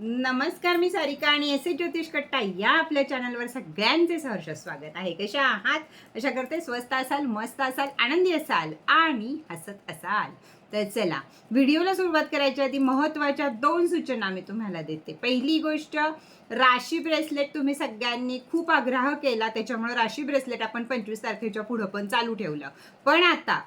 नमस्कार मी सारिका आणि S A ज्योतिष कट्टा या आपल्या चॅनलवर सगळ्यांचे सहर्ष स्वागत आहे. कशा आहात? अशा करते स्वस्त असाल मस्त असाल आनंदी असाल आणि हसत असाल? तर चला व्हिडिओला सुरुवात करायच्या आधी महत्त्वाच्या दोन सूचना मी तुम्हाला देते. पहिली गोष्ट राशी ब्रेसलेट तुम्ही सगळ्यांनी खूप आग्रह केला. त्याच्यामुळे राशी ब्रेसलेट आपण पंचवीस तारखेच्या पुढं पण चालू ठेवलं. पण आता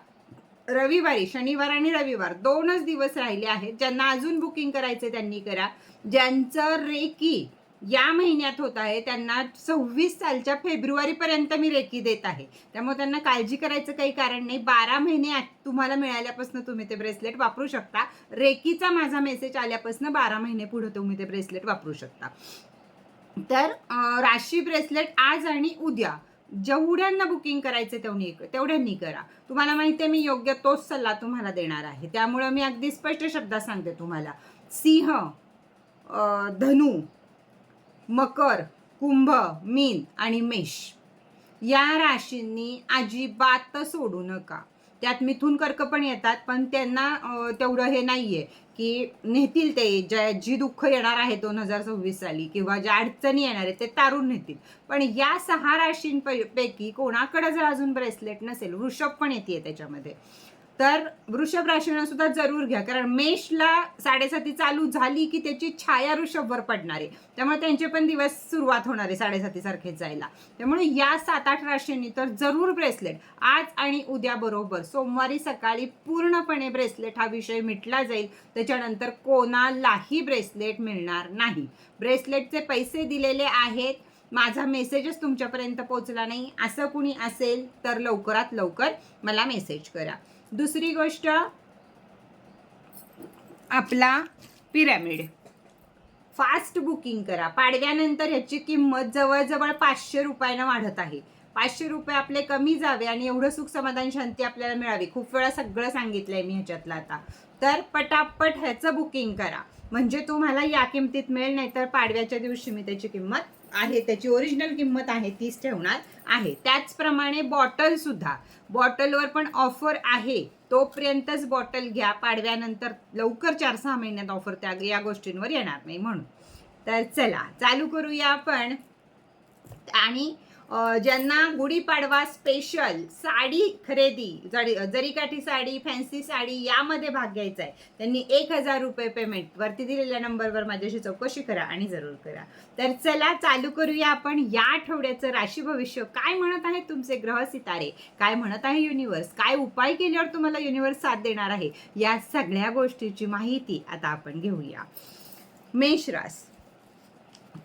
रविवारी शनिवार आणि रविवार दोनच दिवस राहिले आहेत. ज्यांना अजून बुकिंग करायचे त्यांनी करा. ज्यांचं रेकी या महिन्यात होत आहे त्यांना सव्वीस सालच्या फेब्रुवारीपर्यंत मी रेकी देत आहे. त्यामुळे त्यांना काळजी करायचं काही कारण नाही. बारा महिने तुम्हाला मिळाल्यापासून तुम्ही ते ब्रेसलेट वापरू शकता. रेकीचा माझा मेसेज आल्यापासून बारा महिने पुढे तुम्ही ते ब्रेसलेट वापरू शकता. तर राशी ब्रेसलेट आज आणि उद्या जेवढ्यांना बुकिंग करायचं तेवढी तेवढ्यांनी करा. तुम्हाला माहिती आहे मी योग्य तोच सल्ला तुम्हाला देणार आहे. त्यामुळं मी अगदी स्पष्ट शब्दात सांगते तुम्हाला. सिंह धनु मकर कुंभ मीन आणि मेष. या राशींनी अजिबात सोडू नका. त्यात मिथून कर्क पण येतात पण त्यांना तेवढं हे नाही आहे की नेतील ते. ज्या जी दुःख येणार आहे दोन हजार सव्वीस साली किंवा ज्या अडचणी येणार आहेत ते तारून नेतील. पण या सहा राशींपैकी कोणाकडे जर अजून ब्रेसलेट नसेल वृषभ पण येते त्याच्यामध्ये. तर वृषभ राशीनं सुद्धा जरूर घ्या. कारण मेषला साडेसाती चालू झाली की त्याची छाया वृषभवर पडणार. आहे त्यामुळे त्यांचे पण दिवस सुरुवात होणार आहे साडेसाती सारखेच जायला. त्यामुळे या सात आठ राशींनी तर जरूर ब्रेसलेट. आज आणि उद्या बरोबर. सोमवारी सकाळी पूर्णपणे ब्रेसलेट हा विषय मिटला जाईल. त्याच्यानंतर कोणालाही ब्रेसलेट मिळणार नाही. ब्रेसलेटचे पैसे दिलेले आहेत. माझा मेसेजच तुमच्यापर्यंत पोहोचला नाही. असं कुणी असेल तर लवकरात लवकर मला मेसेज करा. दुसरी गोष्ट आपला पिरॅमिड. फास्ट बुकिंग करा. पाडव्यानंतर ह्याची किंमत जवळजवळ पाचशे रुपयानं वाढत आहे. पाचशे रुपये आपले कमी जावे आणि एवढं सुख समाधान शांती आपल्याला मिळावी. खूप वेळा सगळं सांगितलंय मी ह्याच्यातलं आता. तर पटापट ह्याचं बुकिंग करा. म्हणजे तुम्हाला या किमतीत मिळेल नाही तर पाडव्याच्या दिवशी मी त्याची किंमत आहे त्याची ओरिजिनल किंमत आहे तीच ठेवणार आहे. त्याचप्रमाणे बॉटल सुद्धा. बॉटलवर पण ऑफर आहे. तोपर्यंतच बॉटल घ्या. पाडव्यानंतर लवकर चार सहा महिन्यात ऑफर त्या या गोष्टींवर येणार नाही म्हणून. तर चला चालू करूया आपण. आणि ज्यांना गुढीपाडवा स्पेशल साडी खरेदी जरी जरीकाठी साडी फॅन्सी साडी यामध्ये भाग घ्यायचा आहे त्यांनी एक हजार रुपये पेमेंट वरती दिलेल्या नंबरवर माझ्याशी चौकशी करा आणि जरूर करा. तर चला चालू करूया आपण. या आठवड्याचं राशी भविष्य काय म्हणत आहे तुमचे ग्रह सितारे? काय म्हणत आहे युनिवर्स काय उपाय केल्यावर तुम्हाला युनिवर्स साथ देणार आहे? या सगळ्या गोष्टीची माहिती आता आपण घेऊया. मेष रास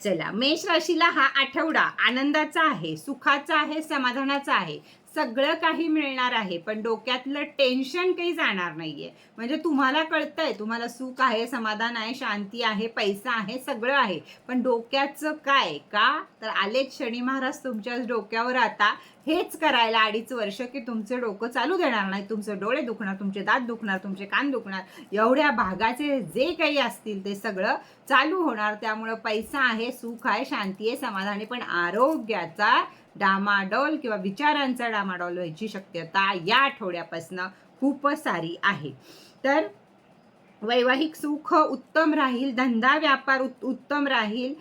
चला मेष राशीला हा आठवडा आनंदाचा आहे सुखाचा आहे समाधानाचा आहे. सगळं काही मिळणार आहे पण डोक्यातलं टेन्शन काही जाणार नाहीये. म्हणजे तुम्हाला कळतंय तुम्हाला सुख आहे समाधान आहे शांती आहे पैसा आहे सगळं आहे. पण डोक्याचं काय का? तर आलेच शनी महाराज तुमच्याच डोक्यावर आता. हेच करायला अडीच वर्ष की तुमचं डोकं चालू देणार नाही. तुमचे डोळे दुखणार तुमचे दात दुखणार तुमचे कान दुखणार. एवढ्या भागाचे जे काही असतील ते सगळं चालू होणार. त्यामुळं पैसा आहे सुख आहे शांती आहे समाधान आहे. पण आरोग्याचा डामाडोल किंवा विचारांचा डामाडोल व्हायची शक्यता या आठवड्यापासनं खूपच सारी आहे. तर वैवाहिक सुख उत्तम राहील धंदा व्यापार उत्तम राहील.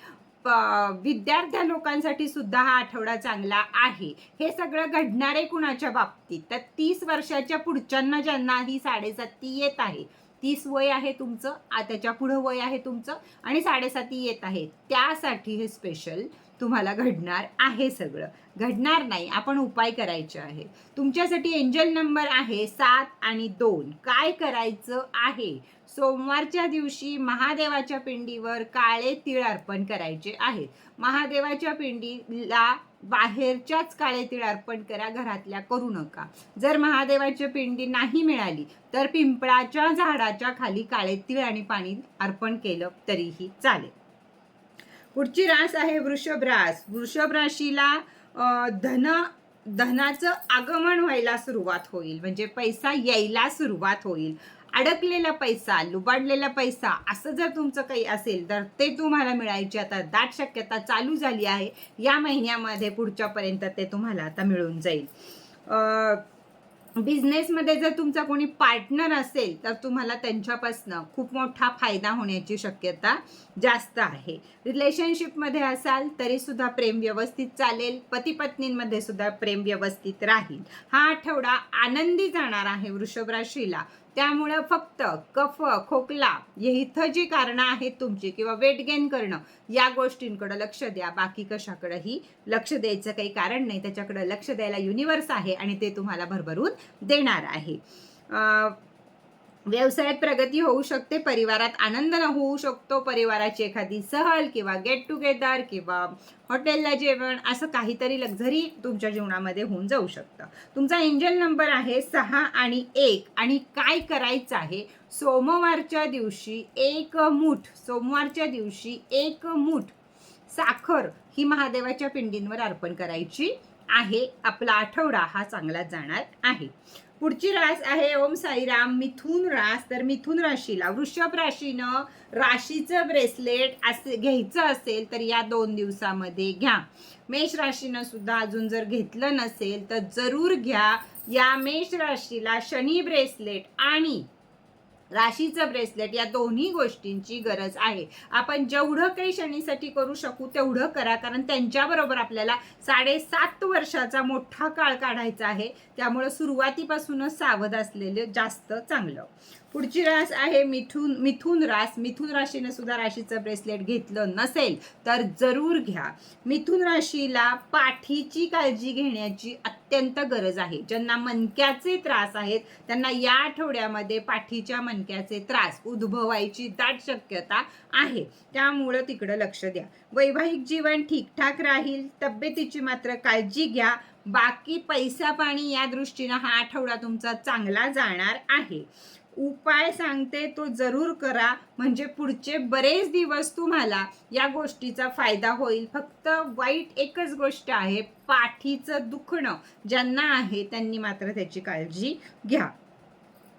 विद्यार्थ्या लोकांसाठी सुद्धा हा आठवडा चांगला आहे. हे सगळं घडणार आहे कुणाच्या बाबतीत? तर तीस वर्षाच्या पुढच्यांना ज्यांना ही साडेसाती येत आहे तीस वय आहे तुमचं त्याच्या पुढं वय आहे तुमचं आणि साडेसाती येत आहे. त्यासाठी हे स्पेशल तुम्हाला घडणार आहे सगळं. घडणार नाही आपण उपाय करायचे आहे तुमच्यासाठी एंजल नंबर आहे सात आणि दोन. काय करायचं आहे? सोमवारच्या दिवशी महादेवाच्या पिंडीवर काळे तीळ अर्पण करायचे आहे महादेवाच्या पिंडीला बाहेरच्याच काळे तीळ अर्पण करा घरातल्या करू नका. जर महादेवाची पिंडी नाही मिळाली तर पिंपळाच्या झाडाच्या खाली काळे तीळ आणि पाणी अर्पण केलं तरीही चालेल. पुढची रास आहे वृषभ रास. वृषभ राशीला धन धनाचं आगमन व्हायला सुरुवात होईल. म्हणजे पैसा यायला सुरुवात होईल. अडकलेला पैसा लुबाडलेला पैसा असं जर तुमचं काही असेल तर ते तुम्हाला मिळायची. आता दाट शक्यता चालू झाली आहे. या महिन्यामध्ये पुढच्यापर्यंत ते तुम्हाला आता मिळून जाईल. बिझनेसमध्ये जर तुमचा कोणी पार्टनर असेल तर तुम्हाला त्यांच्यापासनं खूप मोठा फायदा होण्याची शक्यता जास्त आहे. रिलेशनशिपमध्ये असाल तरीसुद्धा प्रेम व्यवस्थित चालेल. पतीपत्नींमध्ये सुद्धा प्रेम व्यवस्थित राहील. हा आठवडा आनंदी जाणार आहे वृषभ राशीला. त्यामुळं फक्त कफ खोकला इथं जी कारणं आहेत तुमची किंवा वेट गेन करणं या गोष्टींकडं लक्ष द्या. बाकी कशाकडंही लक्ष द्यायचं काही कारण नाही. त्याच्याकडं लक्ष द्यायला युनिवर्स आहे आणि ते तुम्हाला भरभरून देणार आहे. अं, व्यवसायात प्रगती होऊ शकते परिवारात आनंद होऊ शकतो परिवाराची एखादी सहल किंवा गेट टुगेदर किंवा हॉटेलला जेवण असं काहीतरी लक्झरी तुमच्या जीवनामध्ये होऊन जाऊ शकतं. तुमचा एंजल नंबर आहे सहा आणि एक आणि काय करायचं आहे? सोमवारच्या दिवशी एक मूठ सोमवारच्या दिवशी एक मूठ साखर ही महादेवाच्या पिंडींवर अर्पण करायची आहे. आपला आठवडा हा चांगला जाणार आहे. पुढची रास आहे. ओम साईराम. मिथुन रास. तर मिथुन राशीला वृषभ राशीनं राशीचं ब्रेसलेट असे घ्यायचं असेल तर या दोन दिवसामध्ये घ्या. मेष राशीनं सुद्धा अजून जर घेतलं नसेल तर जरूर घ्या. या मेष राशीला शनी ब्रेसलेट आणि राशीचं ब्रेसलेट या दोन्ही गोष्टींची गरज आहे. आपण जेवढं काही शनीसाठी करू शकू तेवढं करा कारण त्यांच्याबरोबर आपल्याला साडेसात वर्षाचा मोठा काळ काढायचा आहे. त्यामुळं सुरुवातीपासूनच सावध असलेलं जास्त चांगलं. पुढची रास आहे मिथून मिथून रास. मिथून राशीने सुद्धा राशीचं ब्रेसलेट घेतलं नसेल तर जरूर घ्या. मिथून राशीला पाठीची काळजी घेण्याची अत्यंत गरज आहे. ज्यांना मनक्याचे त्रास आहेत त्यांना या आठवड्यामध्ये पाठीच्या मणक्याचे त्रास उद्भवायची दाट शक्यता आहे. त्यामुळं तिकडं लक्ष द्या. वैवाहिक जीवन ठीकठाक राहील तब्येतीची मात्र काळजी घ्या. बाकी पैसा पाणी या दृष्टीनं हा आठवडा तुमचा चांगला जाणार आहे. उपाय सांगते तो जरूर करा. म्हणजे पुढचे बरेच दिवस तुम्हाला या गोष्टीचा फायदा होईल. फक्त वाईट एकच गोष्ट आहे पाठीचं दुखणं. ज्यांना आहे त्यांनी मात्र त्याची काळजी घ्या.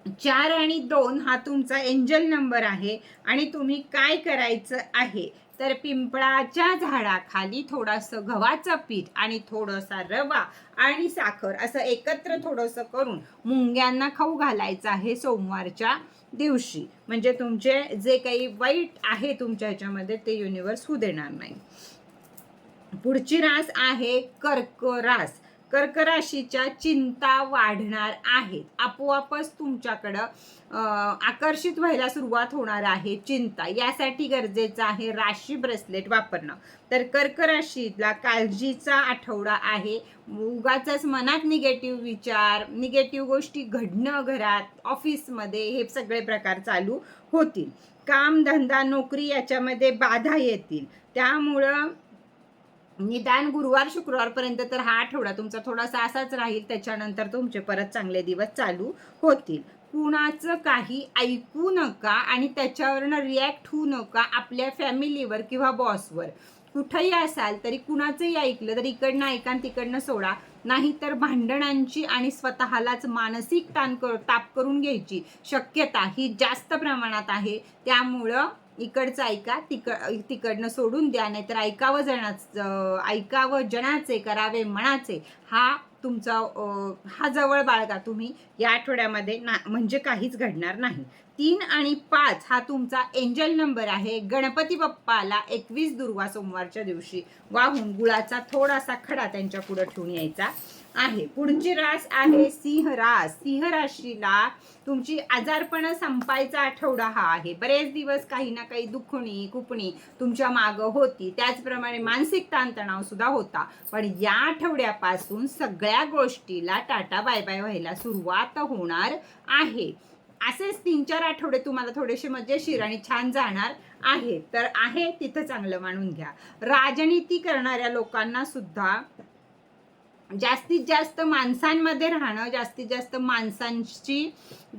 चार आणि दोन हा तुमचा एंजल नंबर आहे आणि तुम्ही काय करायचं आहे? तर पिंपळाच्या झाडाखाली थोडंसं गव्हाचं पीठ आणि थोडासा रवा आणि साखर असं एकत्र थोडंसं करून मुंग्यांना खाऊ घालायचं आहे सोमवारच्या दिवशी. म्हणजे तुमचे जे काही वाईट आहे तुमच्या ह्याच्यामध्ये ते युनिवर्स होऊ देणार नाही. पुढची रास आहे कर्क रास कर्क राशीच्या चिंता वाढणार आहेत. आपोआपच तुमच्याकडं आकर्षित व्हायला सुरुवात होणार आहे चिंता. यासाठी गरजेचं आहे राशी ब्रेसलेट वापरणं. तर कर्क राशीला काळजीचा आठवडा आहे. उगाच मनात निगेटिव्ह विचार निगेटिव्ह गोष्टी घडणं घरात ऑफिसमध्ये हे सगळे प्रकार चालू होतील. काम धंदा नोकरी याच्यामध्ये बाधा येतील. त्यामुळं निदान गुरुवार शुक्रवारपर्यंत तर हा आठवडा तुमचा थोडासा असाच राहील. त्याच्यानंतर तुमचे परत चांगले दिवस चालू होतील. कुणाचं काही ऐकू नका आणि त्याच्यावरनं रिॲक्ट होऊ नका आपल्या फॅमिलीवर किंवा बॉसवर कुठंही असाल तरी कुणाचंही ऐकलं तर इकडनं ऐका तिकडनं सोडा. नाहीतर भांडणांची आणि स्वतःलाच मानसिक ताण कर ताप करून घ्यायची शक्यता ही जास्त प्रमाणात आहे. त्यामुळं इकडचं ऐका तिकड तिकडनं सोडून द्या नाहीतर ऐकावं जणाच ऐकावं जणाचे करावे मनाचे हा तुमचा हा जवळ बाळगा तुम्ही या आठवड्यामध्ये ना म्हणजे काहीच घडणार नाही. तीन आणि पाच हा तुमचा एंजल नंबर आहे. गणपती बाप्पाला एकवीस दुर्वा सोमवारच्या दिवशी वाहून गुळाचा थोडासा खडा त्यांच्या पुढं ठेवून यायचा. आहे. पुढची रास आहे सिंह रास. सिंह राशीला तुमची आजारपण संपायचा आठवडा हा आहे. बरेच दिवस काही ना काही दुखणी कुपणी तुमच्या मागं होती. त्याचप्रमाणे मानसिक ताणतणाव सुद्धा होता. पण या आठवड्यापासून सगळ्या गोष्टीला टाटा बाय बाय व्हायला सुरुवात होणार आहे. असेच तीन चार आठवडे तुम्हाला थोडेसे मजेशीर आणि छान जाणार आहे तर आहे तिथं चांगलं मानून घ्या. राजनीती करणाऱ्या लोकांना सुद्धा जास्तीत जास्त माणसांमध्ये राहणं जास्तीत जास्त माणसांची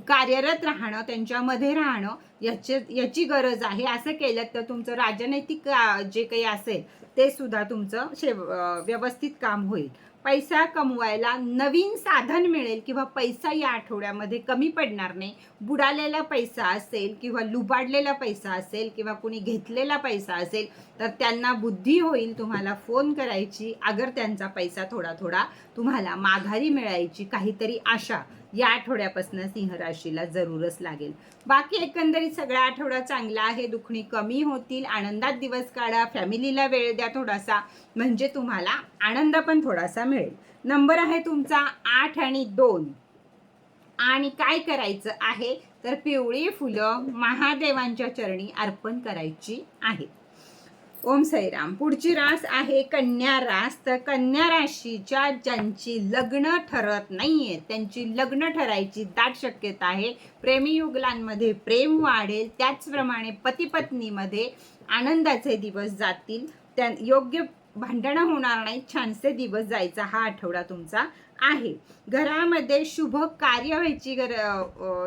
कार्यरत राहणं त्यांच्यामध्ये राहणं याचे याची गरज आहे. असं केलं तर तुमचं राजनैतिक जे काही असेल ते सुद्धा तुमचं शेव व्यवस्थित काम होईल. पैसा कमवायला नवीन साधन मिळेल किंवा पैसा या आठवड्यामध्ये कमी पडणार नाही. बुडालेला पैसा असेल किंवा लुबाडलेला पैसा असेल किंवा कुणी घेतलेला पैसा असेल तर त्यांना बुद्धी होईल तुम्हाला फोन करायची. अगर त्यांचा पैसा थोडा थोडा तुम्हाला माघारी मिळायची काहीतरी आशा या आठवड्यापासून सिंह राशीला जरूरच लागेल. बाकी एकंदरीत सगळा आठवडा चांगला आहे दुखणी कमी होतील आनंदात दिवस काढा फॅमिलीला वेळ द्या थोडासा म्हणजे तुम्हाला आनंद पण थोडासा मिळेल. नंबर आहे तुमचा आठ आणि दोन. आणि काय करायचं आहे? तर पिवळी फुलं महादेवांच्या चरणी अर्पण करायची आहेत ओम साईराम पुढची रास आहे कन्या रास. तर कन्या राशीच्या ज्यांची लग्न ठरत नाहीये त्यांची लग्न ठरायची दाट शक्यता आहे. प्रेमीयुगलांमध्ये प्रेम वाढेल त्याचप्रमाणे पतीपत्नीमध्ये आनंदाचे दिवस जातील. त्या योग्य भांडणं होणार नाही छानसे दिवस जायचा हा आठवडा तुमचा. आहे. घरामध्ये शुभ कार्य व्हायची गर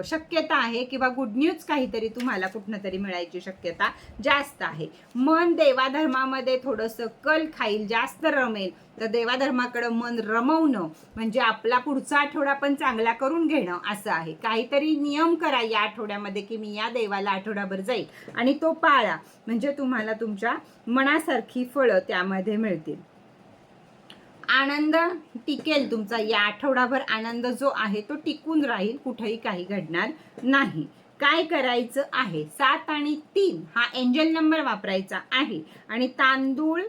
शक्यता आहे किंवा गुड न्यूज काहीतरी तुम्हाला कुठनं तरी मिळायची शक्यता जास्त आहे. मन देवाधर्मामध्ये थोडंसं कल खाईल जास्त रमेल. तर देवाधर्माकडं मन रमवणं म्हणजे आपला पुढचा आठवडा पण चांगला करून घेणं असं आहे. काहीतरी नियम करा या आठवड्यामध्ये की मी या देवाला आठवडाभर जाईल आणि तो पाळा. म्हणजे तुम्हाला तुमच्या मनासारखी फळं त्यामध्ये मिळतील. आनंद टिकेल तुमचा. या आठवडाभर आनंद जो आहे तो टिकून राहील कुठेही काही घडणार नाही. काय करायचं आहे? सात आणि तीन हा एंजल नंबर वापरायचा आहे. आणि तांदूळ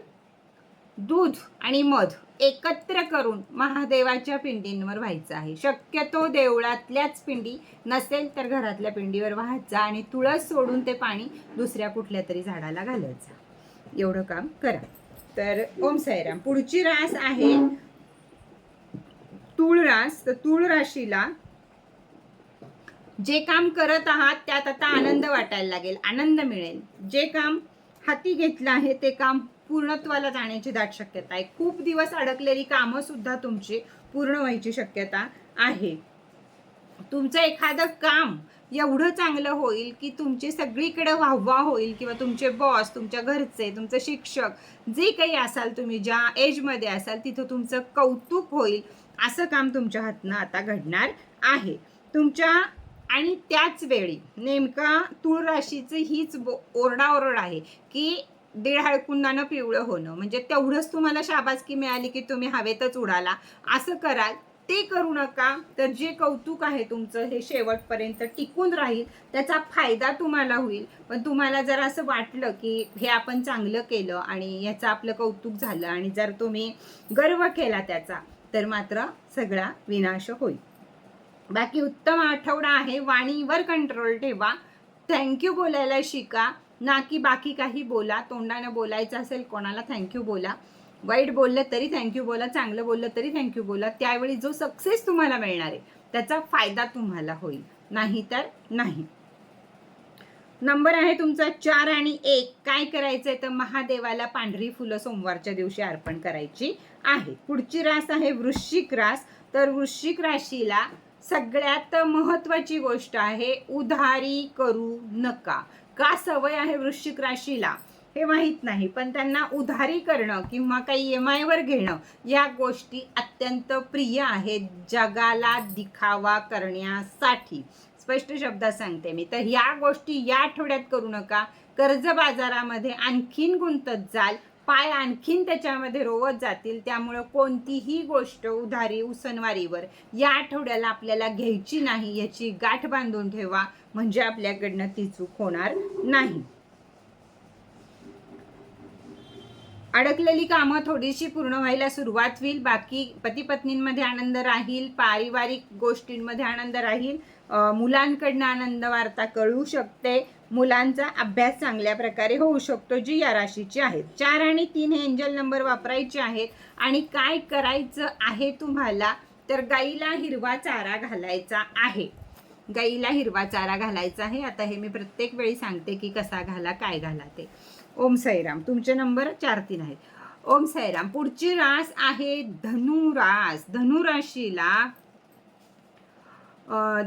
दूध आणि मध एकत्र करून महादेवाच्या पिंडींवर व्हायचं आहे. शक्यतो देवळातल्याच पिंडी नसेल तर घरातल्या पिंडीवर व्हायचा आणि तुळस सोडून ते पाणी दुसऱ्या कुठल्या तरी झाडाला घालायचं एवढं काम करा. तर ओम साईराम. पुढची रास आहे तूळ रास. तर तूळ राशीला जे काम करत आहात त्यात आता आनंद वाटायला लागेल आनंद मिळेल. जे काम हाती घेतलं आहे ते काम पूर्णत्वाला जाण्याची दाट शक्यता आहे. खूप दिवस अडकलेली कामं सुद्धा तुमची पूर्ण व्हायची शक्यता आहे. तुमचं एखादं काम एवढं चांगलं होईल की तुमची सगळीकडे वाहवा होईल किंवा तुमचे बॉस तुमच्या घरचे तुमचं शिक्षक जे काही असाल तुम्ही ज्या एजमध्ये असाल तिथं तुमचं कौतुक होईल. असं काम तुमच्या हातनं आता घडणार आहे. तुमच्या आणि त्याच वेळी नेमका तूळ राशीचं हीच बो ओरडाओरड आहे की दीड हळकुंडानं पिवळं होणं. म्हणजे तेवढंच तुम्हाला शाबासकी मिळाली की तुम्ही हवेतच उडाला. असं कराल ते करू नका. तर जे कौतुक आहे तुमचं हे शेवटपर्यंत टिकून राहील त्याचा फायदा तुम्हाला होईल. पण तुम्हाला जर असं वाटलं की हे आपण चांगलं केलं आणि याचं आपलं कौतुक झालं आणि जर तुम्ही गर्व केला त्याचा तर मात्र सगळा विनाश होईल. बाकी उत्तम आठवडा आहे वाणीवर कंट्रोल ठेवा. थँक्यू बोलायला शिका. ना की बाकी काही बोला. तोंडानं बोलायचं असेल कोणाला थँक्यू बोला. वाईट बोललं तरी थँक्यू बोला चांगलं बोललं तरी थँक्यू बोला त्यावेळी जो सक्सेस तुम्हाला मिळणार आहे त्याचा फायदा तुम्हाला होईल. नाही तर नाही. नंबर आहे तुमचा चार आणि एक. काय करायचंय तर महादेवाला पांढरी फुलं सोमवारच्या दिवशी अर्पण करायची आहे. पुढची रास आहे वृश्चिक रास. तर वृश्चिक राशीला सगळ्यात महत्वाची गोष्ट आहे उधारी करू नका. का सवय आहे वृश्चिक राशीला? हे माहीत नाही. पण त्यांना उधारी करणं किंवा काही एम आयवर घेणं या गोष्टी अत्यंत प्रिय आहेत जगाला दिखावा करण्यासाठी. स्पष्ट शब्दात सांगते मी. तर या गोष्टी या आठवड्यात करू नका. कर्ज बाजारामध्ये आणखीन गुंतत जाल. पाय आणखीन त्याच्यामध्ये रोवत जातील. त्यामुळं कोणतीही गोष्ट उधारी उसनवारीवर या आठवड्याला आपल्याला घ्यायची नाही याची गाठ बांधून ठेवा. म्हणजे आपल्याकडनं ती चूक होणार नाही. अडकलेली कामं थोडीशी पूर्ण व्हायला सुरुवात होईल. बाकी पती पत्नींमध्ये आनंद राहील पारिवारिक गोष्टींमध्ये आनंद राहील. मुलांकडनं आनंद वार्ता कळू शकते. मुलांचा अभ्यास चांगल्या प्रकारे होऊ शकतो जी या राशीची आहेत. चार आणि तीन हे एंजल नंबर वापरायचे आहेत. आणि काय करायचं आहे तुम्हाला? तर गाईला हिरवा चारा घालायचा आहे. गाईला हिरवा चारा घालायचा आहे. आता हे मी प्रत्येक वेळी सांगते की कसा घाला काय घाला ते. ओम साईराम. तुमचे नंबर चार तीन आहेत. ओम साईराम पुढची रास आहे धनुरास. धनुराशीला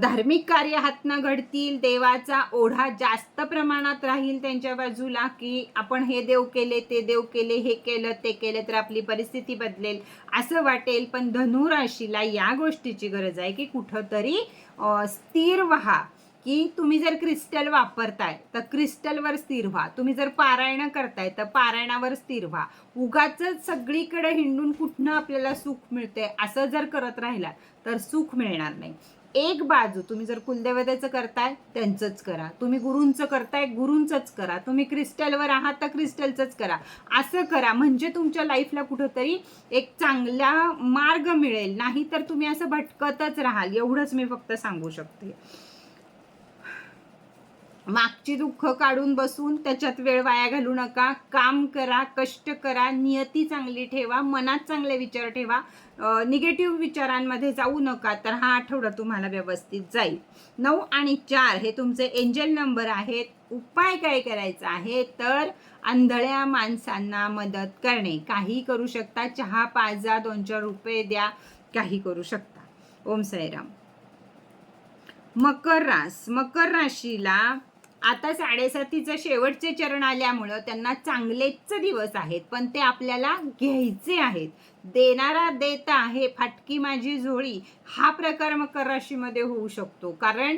धार्मिक कार्य हातनं घडतील देवाचा ओढा जास्त प्रमाणात राहील त्यांच्या बाजूला की आपण हे देव केले ते देव केले हे केलं ते केलं तर आपली परिस्थिती बदलेल. असं वाटेल पण धनुराशीला या गोष्टीची गरज आहे की कुठंतरी स्थिर व्हा. की तुम्ही जर क्रिस्टल वापरताय तर क्रिस्टलवर स्थिर व्हा. तुम्ही जर पारायण करताय तर पारायणावर स्थिर व्हा. उगाच सगळीकडे हिंडून कुठनं आपल्याला सुख मिळते असं जर करत राहिला तर सुख मिळणार नाही. एक बाजू तुम्ही जर कुलदेवतेचं करताय त्यांचंच करा. तुम्ही गुरूंचं करताय गुरूंचंच करा. तुम्ही क्रिस्टलवर आहात तर क्रिस्टलचंच करा. असं करा. म्हणजे तुमच्या लाईफला कुठंतरी एक चांगला मार्ग मिळेल. नाही तर तुम्ही असं भटकतच राहाल. एवढंच मी फक्त सांगू शकते. मागची दुःख काढून बसून त्याच्यात वेळ वाया घालू नका. काम करा कष्ट करा नियती चांगली ठेवा मनात चांगले विचार ठेवा. निगेटिव्ह विचारांमध्ये जाऊ नका तर हा आठवडा तुम्हाला व्यवस्थित जाईल. नऊ आणि चार हे तुमचे एंजल नंबर आहेत. उपाय काय करायचा आहे? तर आंधळ्या माणसांना मदत करणे. काही करू शकता. चहा पाजा दोन चार रुपये द्या. काही करू शकता. ओम साईराम. मकर रास. मकर राशीला आता साडेसातीचं शेवटचे चरण आल्यामुळं त्यांना चांगलेच दिवस आहेत पण ते आपल्याला घ्यायचे आहेत. देणारा देता आहे फाटकी माझी झोळी. हा प्रकार मकर राशीमध्ये होऊ शकतो. कारण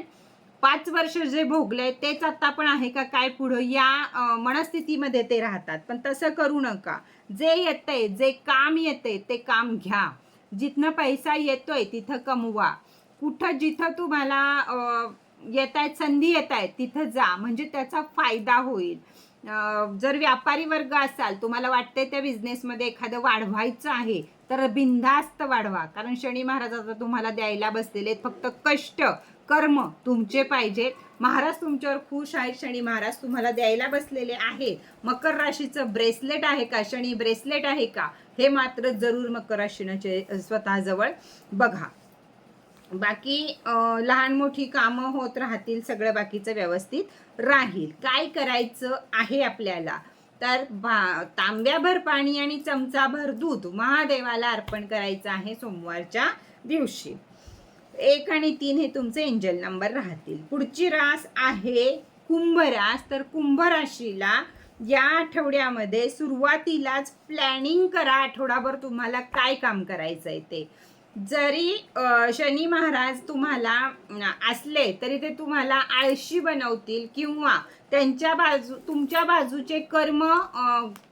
पाच वर्ष जे भोगलंय तेच आता पण आहे का? काय पुढं? या मनस्थितीमध्ये ते राहतात. पण तसं करू नका. जे येतंय जे काम येतंय ते काम घ्या. जिथनं पैसा येतोय तिथं कमवा. कुठं जिथं तुम्हाला येत आहेत संधी येत आहेत तिथं जा. म्हणजे त्याचा फायदा होईल. जर व्यापारी वर्ग असाल तुम्हाला वाटतंय त्या बिझनेसमध्ये एखादं वाढवायचं आहे तर बिनधास्त वाढवा. कारण शनी महाराज आता तुम्हाला द्यायला बसलेले आहेत. फक्त कष्ट कर्म तुमचे पाहिजेत. महाराज तुमच्यावर खुश आहेत. शनी महाराज तुम्हाला द्यायला बसलेले आहेत मकर राशीचं ब्रेसलेट आहे का? शनी ब्रेसलेट आहे का? हे मात्र जरूर मकर राशीनं स्वतःजवळ बघा. बाकी लहान मोठी कामं होत राहतील सगळं बाकीचं व्यवस्थित राहील. काय करायचं आहे आपल्याला? तर भा तांब्याभर पाणी आणि चमचाभर दूध महादेवाला अर्पण करायचं आहे सोमवारच्या दिवशी. एक आणि तीन हे तुमचे एंजल नंबर राहतील. पुढची रास आहे कुंभ रास. तर कुंभ राशीला या आठवड्यामध्ये सुरुवातीलाच प्लॅनिंग करा. आठवडाभर तुम्हाला काय काम करायचं आहे ते. जरी शनी महाराज तुम्हाला असले तरी ते तुम्हाला आळशी बनवतील किंवा त्यांच्या बाजू तुमच्या बाजूचे कर्म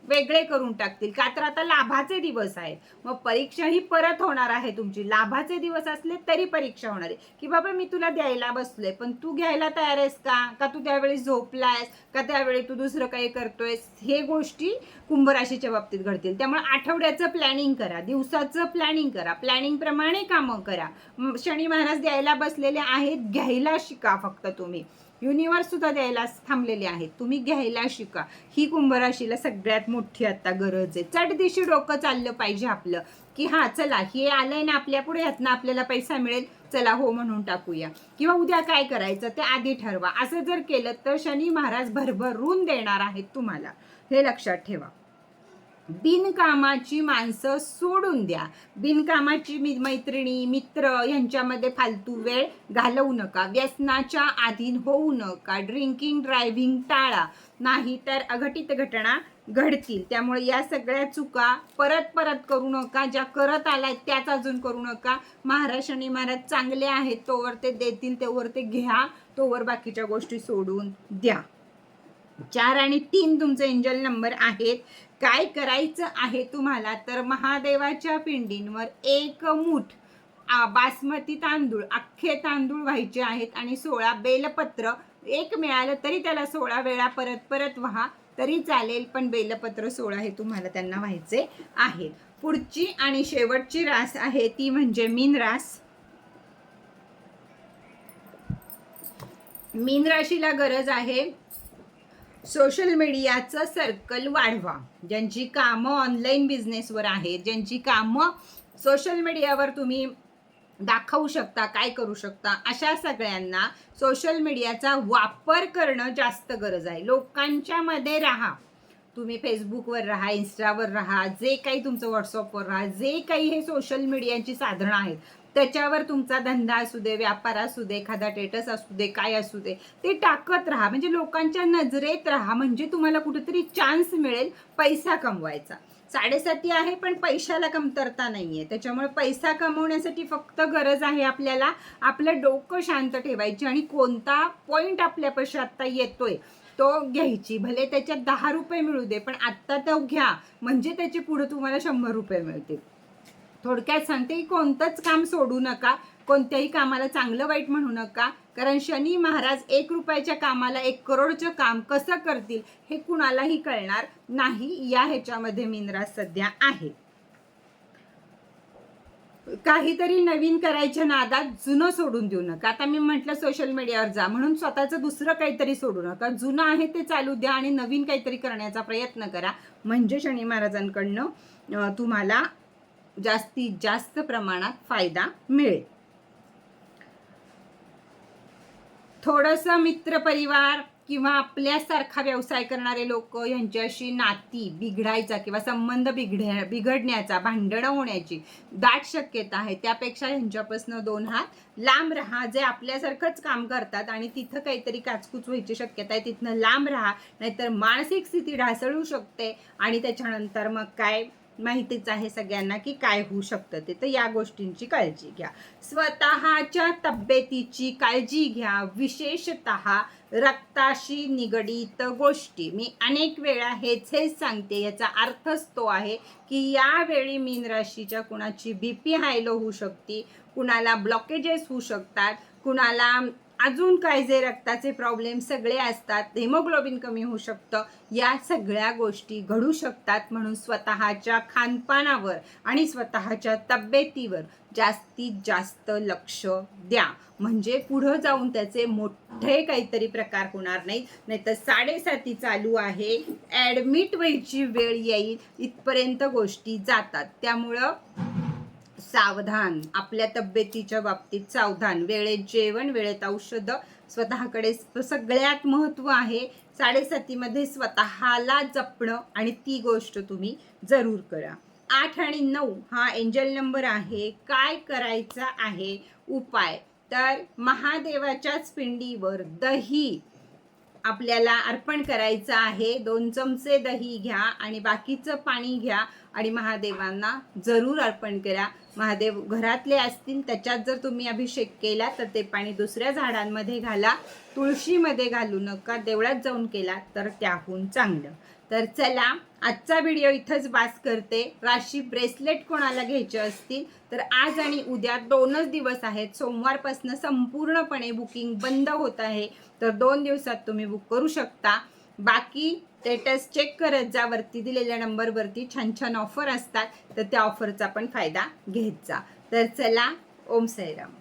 वेगळे करून टाकतील. का तर आता लाभाचे दिवस आहेत. मग परीक्षा ही परत होणार आहे तुमची. लाभाचे दिवस असले तरी परीक्षा होणार आहे. की बाबा मी तुला द्यायला बसलोय पण तू घ्यायला तयार आहेस का? का तू त्यावेळी झोपलायस? का त्यावेळी तू दुसरं काही करतोयस? हे गोष्टी कुंभराशीच्या बाबतीत घडतील. त्यामुळे आठवड्याचं प्लॅनिंग करा. दिवसाचं प्लॅनिंग करा. प्लॅनिंगप्रमाणे कामं करा. शनी महाराज द्यायला बसलेले आहेत. घ्यायला शिका फक्त तुम्ही. युनिवर्स सुद्धा द्यायला थांबलेले आहेत. तुम्ही घ्यायला शिका. ही कुंभराशीला सगळ्यात मोठी आता गरज आहे. चट दिशी डोकं चाललं पाहिजे आपलं. की हा चला हे आलंय ना आपल्या पुढे ह्यातनं आपल्याला पैसा मिळेल. चला हो म्हणून टाकूया. किंवा उद्या काय करायचं ते आधी ठरवा. असं जर केलं तर शनी महाराज भरभरून देणार आहेत तुम्हाला. हे लक्षात ठेवा. बिनकामाची माणसं सोडून द्या. बिनकामाची मी मैत्रिणी मित्र यांच्यामध्ये फालतू वेळ घालवू नका. व्यसनाच्या अधीन होऊ नका. ड्रिंकिंग ड्रायव्हिंग टाळा. नाही तर अघटित घटना घडतील. त्यामुळे या सगळ्या चुका परत परत करू नका. ज्या करत आलाय त्याच अजून करू नका. महाराज शनी महाराज चांगले आहेत. तोवर ते देतील तेवर ते घ्या. तोवर बाकीच्या गोष्टी सोडून द्या. चार आणि तीन तुमचे एंजल नंबर आहेत. काय करायचं आहे तुम्हाला? तर महादेवाच्या पिंडींवर एक मूठ बासमती तांदूळ अख्खे तांदूळ व्हायचे आहेत आणि सोळा बेलपत्र. एक मिळालं तरी त्याला सोळा वेळा परत परत व्हा तरी चालेल पण बेलपत्र सोळा हे तुम्हाला त्यांना व्हायचे आहे पुढची आणि शेवटची रास आहे ती म्हणजे मीन रास. मीन राशीला गरज आहे. सोशल मीडियाचं सर्कल वाढवा. ज्यांची कामं ऑनलाईन बिझनेसवर आहेत ज्यांची कामं सोशल मीडियावर तुम्ही दाखवू शकता काय करू शकता अशा सगळ्यांना सोशल मीडियाचा वापर करणं जास्त गरज आहे. लोकांच्या मध्ये राहा. तुम्ही फेसबुकवर राहा इन्स्टावर राहा जे काही तुमचं व्हॉट्सअपवर राहा जे काही हे सोशल मीडियाची साधनं आहेत त्याच्यावर तुमचा धंदा असू दे व्यापार असू दे एखादा टेटस असू दे काय असू दे ते टाकत राहा. म्हणजे लोकांच्या नजरेत राहा. म्हणजे तुम्हाला कुठेतरी चान्स मिळेल पैसा कमवायचा. साडेसाती आहे पण पैशाला कमतरता नाहीये. त्याच्यामुळे पैसा कमवण्यासाठी फक्त गरज आहे आपल्याला आपलं डोकं शांत ठेवायची आणि कोणता पॉईंट आपल्यापाशी आत्ता येतोय तो घ्यायची. भले त्याच्यात दहा रुपये मिळू दे पण आत्ता तो घ्या. म्हणजे त्याचे पुढे तुम्हाला शंभर रुपये मिळतील. थोडक्यात सांगते की कोणतंच काम सोडू नका. कोणत्याही कामाला चांगलं वाईट म्हणू नका. कारण शनी महाराज एक रुपयाच्या कामाला एक करोडचं काम कसं करतील हे कुणालाही कळणार नाही. या ह्याच्यामध्ये मिनराज सध्या आहे. काहीतरी नवीन करायच्या नादात जुनं सोडून देऊ नका. आता मी म्हटलं सोशल मीडियावर जा. म्हणून स्वतःचं दुसरं काहीतरी सोडू नका. जुनं आहे ते चालू द्या आणि नवीन काहीतरी करण्याचा प्रयत्न करा. म्हणजे शनी महाराजांकडनं तुम्हाला जास्तीत जास्त प्रमाणात फायदा मिळेल. थोडंसं मित्रपरिवार किंवा आपल्यासारखा व्यवसाय करणारे लोक यांच्याशी नाती बिघडायचा किंवा संबंध बिघड्या बिघडण्याचा भांडणं होण्याची दाट शक्यता आहे. त्यापेक्षा यांच्यापासून दोन हात लांब राहा. जे आपल्यासारखंच काम करतात आणि तिथं काहीतरी काचकूच व्हायची शक्यता आहे तिथनं लांब राहा. नाहीतर मानसिक स्थिती ढासळू शकते आणि त्याच्यानंतर मग काय? माहितीच आहे सगळ्यांना की काय होऊ शकतं ते. तर या गोष्टींची काळजी घ्या. स्वतःच्या तब्येतीची काळजी घ्या. विशेषतः रक्ताशी निगडीत गोष्टी. मी अनेक वेळा हेच हेच सांगते. याचा अर्थच तो आहे की यावेळी मीन राशीच्या कुणाची बी पी हायलो होऊ शकते कुणाला ब्लॉकेजेस होऊ शकतात कुणाला अजून काय जे रक्ताचे प्रॉब्लेम सगळे असतात हेमोग्लोबिन कमी होऊ शकतं या सगळ्या गोष्टी घडू शकतात म्हणून स्वतःच्या खानपानावर आणि स्वतःच्या तब्येतीवर जास्तीत जास्त लक्ष द्या. म्हणजे पुढं जाऊन त्याचे मोठे काहीतरी प्रकार होणार नाही नाहीतर साडेसाती चालू आहे. ॲडमिट व्हायची वेळ येईल. इथपर्यंत गोष्टी जातात. त्यामुळं सावधान आपल्या तब्येतीच्या बाबतीत सावधान. वेळेत जेवण वेळेत औषधं स्वतःकडे सगळ्यात महत्त्व आहे साडेसातीमध्ये स्वतःला जपणं आणि ती गोष्ट तुम्ही जरूर करा. आठ आणि नऊ हा एंजल नंबर आहे. काय करायचा आहे? उपाय. तर महादेवाच्याच पिंडीवर दही. आपल्याला अर्पण करायचं आहे. दोन चमचे दही घ्या आणि बाकीचं पाणी घ्या आणि महादेवांना जरूर अर्पण करा. महादेव घरातले असतील त्याच्यात जर तुम्ही अभिषेक केला तर ते पाणी दुसऱ्या झाडांमध्ये घाला. तुळशीमध्ये घालू नका देवळात जाऊन केला तर त्याहून चांगलं. तर चला आजचा व्हिडिओ इथंच बास करते. राशी ब्रेसलेट कोणाला घ्यायचे असतील तर आज आणि उद्या दोनच दिवस आहेत. सोमवारपासून संपूर्णपणे बुकिंग बंद होत आहे. तर दोन दिवसात तुम्ही बुक करू शकता. बाकी स्टेटस चेक करत जा. वरती दिलेल्या नंबरवरती छान छान ऑफर असतात. तर त्या ऑफरचा पण फायदा घेत जा. तर चला ओम साईराम.